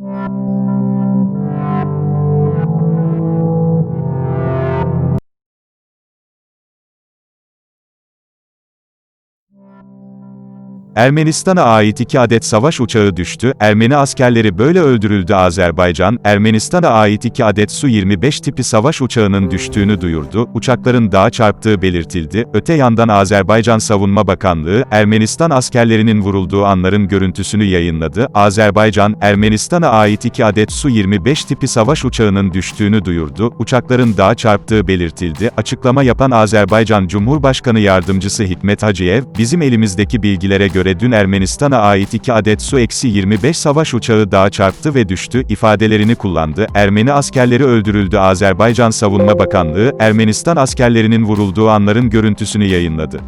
Yeah. Ermenistan'a ait iki adet savaş uçağı düştü, Ermeni askerleri böyle öldürüldü Azerbaycan, Ermenistan'a ait iki adet Su-25 tipi savaş uçağının düştüğünü duyurdu, uçakların dağa çarptığı belirtildi, öte yandan Azerbaycan Savunma Bakanlığı, Ermenistan askerlerinin vurulduğu anların görüntüsünü yayınladı, Azerbaycan, Ermenistan'a ait iki adet Su-25 tipi savaş uçağının düştüğünü duyurdu, uçakların dağa çarptığı belirtildi, açıklama yapan Azerbaycan Cumhurbaşkanı Yardımcısı Hikmet Hacıyev, bizim elimizdeki bilgilere göre dün Ermenistan'a ait iki adet Su-25 savaş uçağı dağa çarptı ve düştü, ifadelerini kullandı. Ermeni askerleri öldürüldü Azerbaycan Savunma Bakanlığı, Ermenistan askerlerinin vurulduğu anların görüntüsünü yayınladı.